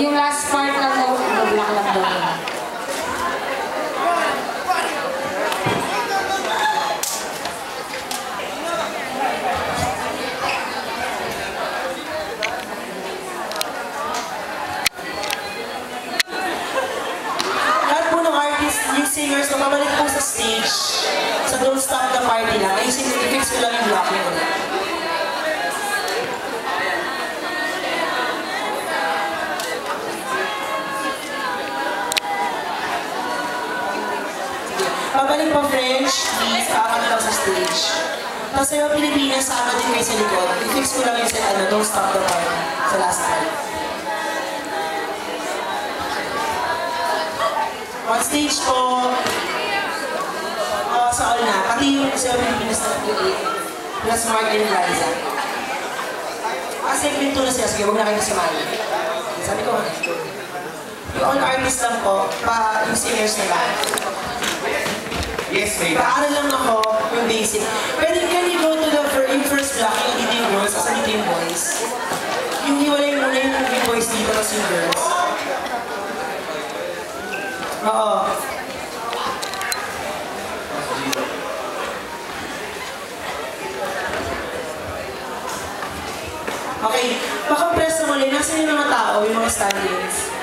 yung last part daw, block lang daw. ng yung singers, na mabalik po sa stage, sa Don't Stop the Party lang, ayusin ko, i-fix ko lang Pabalik po French, please, paangat daw sa stage. Tapos sa mga Pilipinas, sama din kayo sa likod. I-fix ko lang yung set, ano, Don't Stop the Party sa last part. On stage po, uh, sa all na, pati yung sa Pilipinas na nag-create, plus Mark and Liza. Kasi pinto na sila, sige, huwag na kayo sumali. Sabi ko, yung all artists lang po, pa yung singers nila. Yes, may Paaral lang ako yung basic. Pwede can you go to the first block, yung leading girls, sa leading boys. Yung hiwalay muna yung leading boys dito, tapos yung girls. Oo. Okay, paka-press na muli. Nasaan yung mga tao, yung mga stand-ins?